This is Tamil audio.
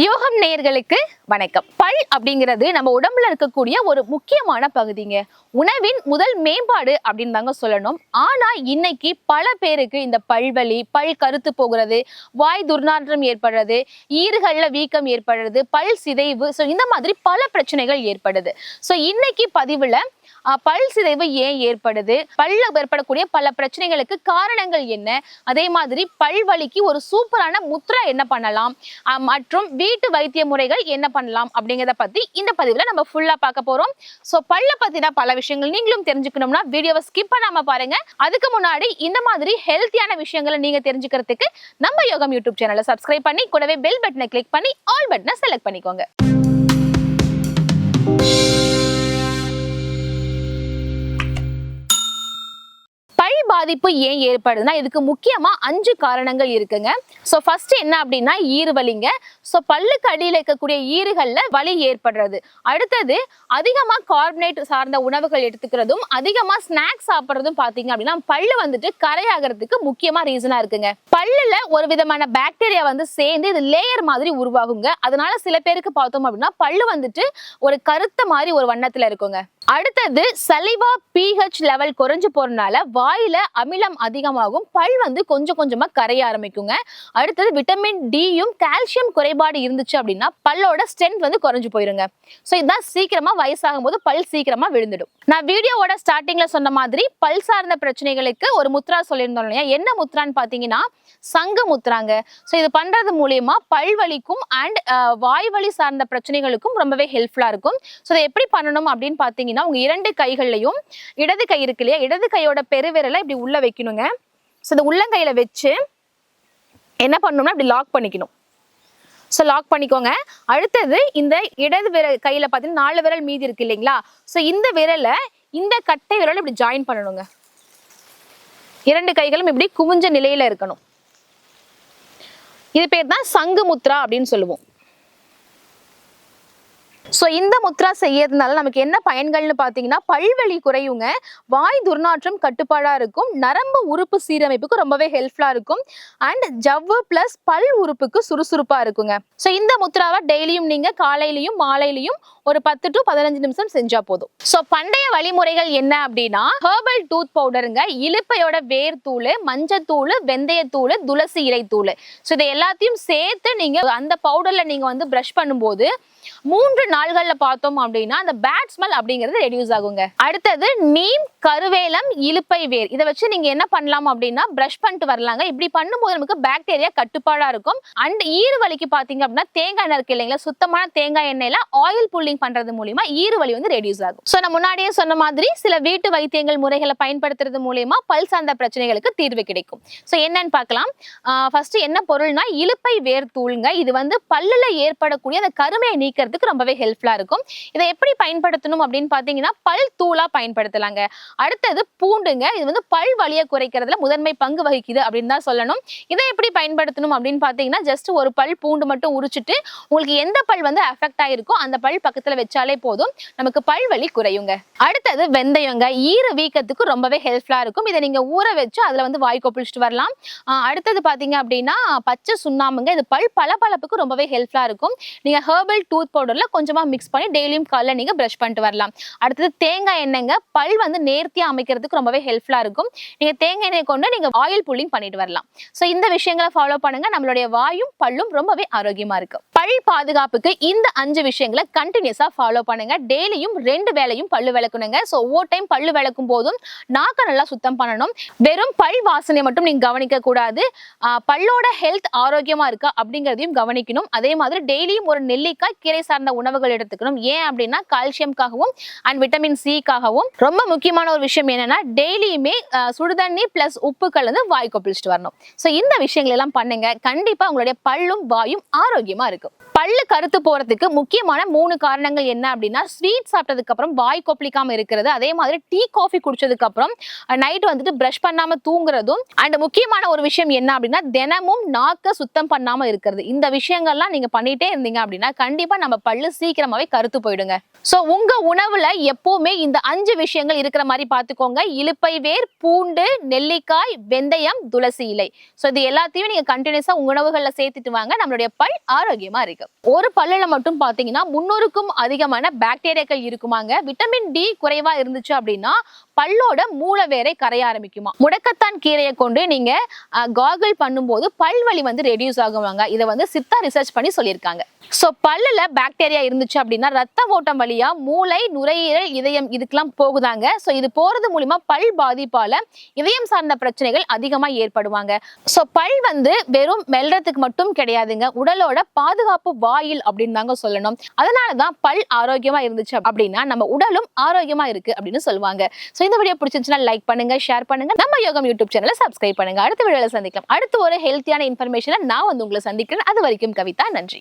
யோகம் நேயர்களுக்கு வணக்கம். பல் அப்படிங்கிறது நம்ம உடம்புல இருக்கக்கூடிய ஒரு முக்கியமான பகுதிங்க. உணவின் முதல் மேம்பாடு அப்படின்னு தாங்க சொல்லணும். ஆனா இன்னைக்கு பல பேருக்கு இந்த பல்வலி பல் கருத்து போகிறது வாய் துர்நாற்றம் ஏற்படுறது ஈறுகள்ல வீக்கம் ஏற்படுறது பல் சிதைவு ஸோ இந்த மாதிரி பல பிரச்சனைகள் ஏற்படுது. ஸோ இன்னைக்கு பதிவுல பல் சிதைவு ஏன் ஏற்படுது? பல்ல ஏற்படக்கூடிய பல பிரச்சனைகளுக்கு காரணங்கள் என்ன? அதே மாதிரி பல் வலிக்கு ஒரு சூப்பரான முத்ரா என்ன பண்ணலாம்? மற்றும் வீட்டு வைத்திய முறைகள் என்ன பண்ணலாம்? அப்படிங்கிறத பத்தி இந்த பதிவுல நம்ம ஃபுல்லா பார்க்க போறோம். ஸோ பல்ல பத்தின பல விஷயங்கள் நீங்களும் தெரிஞ்சுக்கணும்னா வீடியோவை ஸ்கிப் பண்ணாம பாருங்க. அதுக்கு முன்னாடி இந்த மாதிரி ஹெல்த்தியான விஷயங்களை நீங்க தெரிஞ்சுக்கிறதுக்கு நம்ம யோகம் யூடியூப் சேனலை சப்ஸ்கிரைப் பண்ணி கூடவே பெல் பட்டனை கிளிக் பண்ணி ஆல் பட்டனை செலக்ட் பண்ணிக்கோங்க. பாதிப்பு ஏன் ஏற்படுதுன்னா இதுக்கு முக்கியமா அஞ்சு காரணங்கள் இருக்குங்க. ஸோ ஃபர்ஸ்ட் என்ன அப்படின்னா ஈறு வலிங்க ஸோ பல்லுக்கு அடியில் இருக்கக்கூடிய ஈறுகளில் வலி ஏற்படுறது. அடுத்தது அதிகமா கார்பனேட் சார்ந்த உணவுகள் எடுத்துக்கிறதும் அதிகமா ஸ்நாக்ஸ் சாப்பிட்றதும் பார்த்தீங்க அப்படின்னா பல்லு வந்துட்டு கரையாகிறதுக்கு முக்கியமா ரீசனாக இருக்குங்க. பல்லுல ஒரு விதமான பாக்டீரியா வந்து சேர்ந்து இது லேயர் மாதிரி உருவாகுங்க. அதனால சில பேருக்கு பார்த்தோம் அப்படின்னா பல்லு வந்துட்டு ஒரு கருத்த மாதிரி ஒரு வண்ணத்தில் இருக்குங்க. அடுத்தது சலிவா பிஹெச் லெவல் குறைஞ்சு போறதுனால வாயில அமிலம் அதிகமாகும் பல் வந்து கொஞ்சம் கொஞ்சமா கரைய ஆரம்பிக்குங்க. அடுத்தது விட்டமின் டியும் கால்சியம் குறைபாடு இருந்துச்சு அப்படின்னா பல்லோட ஸ்ட்ரென்த் வந்து குறைஞ்சு போயிருங்க. ஸோ இதுதான் சீக்கிரமா வயசாகும் போது பல் சீக்கிரமா விழுந்துடும். நான் வீடியோவோட ஸ்டார்டிங்ல சொன்ன மாதிரி பல் சார்ந்த பிரச்சனைகளுக்கு ஒரு முத்ரா சொல்லியிருந்தோம் இல்லையா? என்ன முத்ரான்னு பாத்தீங்கன்னா சங்க முத்ராங்க. ஸோ இது பண்றது மூலியமா பல் வலிக்கும் அண்ட் வாய் வலி சார்ந்த பிரச்சனைகளுக்கும் ரொம்பவே ஹெல்ப்ஃபுல்லா இருக்கும். ஸோ இதை எப்படி பண்ணணும் அப்படின்னு பாத்தீங்கன்னா உங்க இரண்டு கைகள்லையும் இடது கை இருக்கு இல்லையா? இடது கையோட பெருவிரலை இப்படி உள்ளே வைக்கணுங்க. ஸோ இந்த உள்ளங்கையில் வச்சு என்ன பண்ணணும்னா இப்படி லாக் பண்ணிக்கணும். ஸோ லாக் பண்ணிக்கோங்க. அடுத்தது இந்த இடது விரல் கையில் பார்த்தீங்கன்னா நாலு விரல் மீதி இருக்கு இல்லைங்களா? ஸோ இந்த விரலை இந்த கட்டை விரலை இப்படி ஜாயின் பண்ணணுங்க. இரண்டு கைகளும் இப்படி குவிஞ்ச நிலையில இருக்கணும். இது பேர் தான் சங்கு முத்ரா அப்படின்னு சொல்லுவோம். ஸோ இந்த முத்ரா செய்யறதுனால நமக்கு என்ன பயன்கள்னு பார்த்தீங்கன்னா பல்வலி குறையுங்க. வாய் துர்நாற்றம் கட்டுப்பாடாக இருக்கும். நரம்பு உறுப்பு சீரமைப்புக்கு ரொம்பவே ஹெல்ப்ஃபுல்லாக இருக்கும். அண்ட் ஜவ்வு ப்ளஸ் பல் உறுப்புக்கு சுறுசுறுப்பாக இருக்குங்க. ஸோ இந்த முத்ராவை டெய்லியும் நீங்கள் காலையிலையும் மாலையிலையும் ஒரு பத்து டு பதினஞ்சு நிமிஷம் செஞ்சால் போதும். ஸோ பண்டைய வழிமுறைகள் என்ன அப்படின்னா ஹெர்பல் டூத் பவுடருங்க இலுப்பையோட வேர் தூள் மஞ்சத்தூள் வெந்தயத்தூள் துளசி இலைத்தூள் ஸோ இதை எல்லாத்தையும் சேர்த்து நீங்கள் அந்த பவுடரில் நீங்கள் வந்து ப்ரஷ் பண்ணும்போது மூன்று நாள்களில் பார்த்தோம் அப்படின்னா அந்த பேட் ஸ்மெல் அப்படிங்கிறது ரெடியூஸ் ஆகுங்க. அடுத்தது நீம் கருவேலம் இலுப்பை வேர். இதை வச்சு நீங்க என்ன பண்ணலாம் அப்படின்னா ப்ரஷ் பண்ணிட்டு வரலாங்க. இப்படி பண்ணும்போது நமக்கு பாக்டீரியா கட்டுப்பாடா இருக்கும். அண்ட் ஈறு வலிக்கு பாத்தீங்க அப்படின்னா தேங்காய் எண்ணெய் இருக்கு இல்லைங்களா? சுத்தமான தேங்காய் எண்ணெயில ஆயில் புல்லிங் பண்றது மூலியமா ஈறு வலி வந்து ரெடியூஸ் ஆகும். ஸோ நான் முன்னாடியே சொன்ன மாதிரி சில வீட்டு வைத்தியங்கள் முறைகளை பயன்படுத்துறது மூலியமா பல் சார்ந்த பிரச்சனைகளுக்கு தீர்வு கிடைக்கும். ஸோ என்னன்னு பார்க்கலாம். ஃபர்ஸ்ட் என்ன பொருள்னா இலுப்பை வேர் தூளுங்க. இது வந்து பல்லுல ஏற்படக்கூடிய அந்த கருமையை நீக்கிறதுக்கு ரொம்பவே ஹெல்ப் ஹெல்ப்ஃபுல்லாக இருக்கும். இதை எப்படி பயன்படுத்தணும் அப்படின்னு பார்த்தீங்கன்னா பல் தூளா பயன்படுத்தலாங்க. அடுத்தது பூண்டுங்க. இது வந்து பல் வலியை குறைக்கிறதுல முதன்மை பங்கு வகிக்குது அப்படின்னு தான் சொல்லணும். இதை எப்படி பயன்படுத்தணும் அப்படின்னு பார்த்தீங்கன்னா ஜஸ்ட் ஒரு பல் பூண்டு மட்டும் உரிச்சிட்டு உங்களுக்கு எந்த பல் வந்து அஃபெக்ட் ஆகிருக்கோ அந்த பல் பக்கத்துல வச்சாலே போதும். நமக்கு பல் வலி குறையுங்க. அடுத்தது வெந்தயங்க. ஈர வீக்கத்துக்கு ரொம்பவே ஹெல்ப்ஃபுல்லா இருக்கும். இதை நீங்க ஊற வச்சு அதுல வந்து வாய் கொப்பளிச்சுட்டு வரலாம். அடுத்தது பாத்தீங்க அப்படின்னா பச்சை சுண்ணாம்புங்க. இது பல் பளபளப்புக்கு ரொம்பவே ஹெல்ப்ஃபுல்லா இருக்கும். நீங்க ஹெர்பல் டூத் பவுடர்ல கொஞ்சமா மிக்ஸ் பண்ணி டெய்லியும் காலைல நீங்க பிரஷ் பண்ணிட்டு வரலாம். அடுத்தது தேங்காய் எண்ணெய்ங்க பல் வந்து நேர்த்தியா அமைக்கிறதுக்கு ரொம்பவே ஹெல்ப்ஃபுல்லாக இருக்கும். நீங்க தேங்காய் எண்ணெய் கொண்டு நீங்கள் ஆயில் புல்லிங் பண்ணிட்டு வரலாம். ஸோ இந்த விஷயங்களை ஃபாலோ பண்ணுங்க. நம்மளுடைய வாயும் பல்லும் ரொம்பவே ஆரோக்கியமா இருக்கும் பல் பாதுகாப்புக்கு இந்த அஞ்சு விஷயங்களை கண்டினியூஸா ஃபாலோ பண்ணுங்க. டெய்லியும் ரெண்டு வேளையும் பல்லு விளக்கணுங்க ஸோ ஒவ்வொரு டைம் பல்லு விளக்கும் போதும் நாக்கை நல்லா சுத்தம் பண்ணணும். வெறும் பல் வாசனை மட்டும் நீங்க கவனிக்க கூடாது. பல்லோட ஹெல்த் ஆரோக்கியமா இருக்கா அப்படிங்கிறதையும் கவனிக்கணும். அதே மாதிரி டெய்லியும் ஒரு நெல்லிக்காய் கீரை சார்ந்த உணவுகள் எடுத்துக்கணும். ஏன் அப்படின்னா கால்சியம்காகவும் அண்ட் விட்டமின் சிக்காகவும் ரொம்ப முக்கியமான ஒரு விஷயம் என்னன்னா டெய்லியுமே சுடுதண்ணி பிளஸ் உப்பு கலந்து வாய் கொப்பளிச்சுட்டு வரணும். ஸோ இந்த விஷயங்கள் எல்லாம் பண்ணுங்க. கண்டிப்பா உங்களுடைய பல்லும் வாயும் ஆரோக்கியமா இருக்கும். பல்லு கருத்து போறதுக்கு முக்கியமான மூணு காரணங்கள் என்ன அப்படின்னா ஸ்வீட் சாப்பிட்டதுக்கு அப்புறம் வாய் கொப்பளிக்காம இருக்கிறது அதே மாதிரி டீ காஃபி குடிச்சதுக்கு அப்புறம் நைட் வந்துட்டு பிரஷ் பண்ணாம தூங்குறதும் அண்ட் முக்கியமான ஒரு விஷயம் என்ன அப்படின்னா தினமும் நாக்க சுத்தம் பண்ணாம இருக்கிறது. இந்த விஷயங்கள்லாம் நீங்க பண்ணிட்டே இருந்தீங்க அப்படின்னா கண்டிப்பா நம்ம பல்லு சீக்கிரம் சீக்கிரமாவே கருத்து போயிடுங்க. சோ உங்க உணவுல எப்பவுமே இந்த அஞ்சு விஷயங்கள் இருக்கிற மாதிரி பாத்துக்கோங்க. இலுப்பை வேர் பூண்டு நெல்லிக்காய் வெந்தயம் துளசி இலை. சோ இது எல்லாத்தையும் நீங்க கண்டினியூஸா உங்க உணவுகள்ல சேர்த்துட்டு வாங்க. நம்மளுடைய பல் ஆரோக்கியமா இருக்கு. ஒரு பல்லுல மட்டும் பாத்தீங்கன்னா முன்னூறுக்கும் அதிகமான பாக்டீரியாக்கள் இருக்குமாங்க. விட்டமின் டி குறைவா இருந்துச்சு அப்படின்னா பல்லோட மூளை வேரை கரைய ஆரம்பிக்குமா? முடக்கத்தான் கீரையை கொண்டு நீங்க காகிள் பண்ணும்போது பல் வலி வந்து ரெடியூஸ் ஆகுவாங்க இதை வந்து சித்தா ரிசர்ச் பண்ணி சொல்லியிருக்காங்க. ஸோ பல்லுல பாக்டீரியா இருந்துச்சு அப்படின்னா ரத்த ஓட்டம் வழியா மூளை நுரையீரல் இதயம் இதுக்கெல்லாம் போகுதாங்க. ஸோ இது போறது மூலியமா பல் பாதிப்பால இதயம் சார்ந்த பிரச்சனைகள் அதிகமா ஏற்படுவாங்க. ஸோ பல் வந்து வெறும் மெல்றதுக்கு மட்டும் கிடையாதுங்க. உடலோட பாதுகாப்பு வாயில் அப்படின்னு தாங்க சொல்லணும். அதனாலதான் பல் ஆரோக்கியமா இருந்துச்சு அப்படின்னா நம்ம உடலும் ஆரோக்கியமா இருக்கு அப்படின்னு சொல்லுவாங்க. ஸோ இந்த வீடியோ பிடிச்சிருந்துச்சுன்னா லைக் பண்ணுங்க ஷேர் பண்ணுங்க. நம்ம யோகம் யூடியூப் சேனலை சப்ஸ்கிரைப் பண்ணுங்க. அடுத்த வீடியோவில் சந்திக்கலாம். அடுத்து ஒரு ஹெல்த்தியான இன்ஃபர்மேஷனை நான் வந்து உங்களை சந்திக்கிறேன். அது வரைக்கும் கவிதா நன்றி.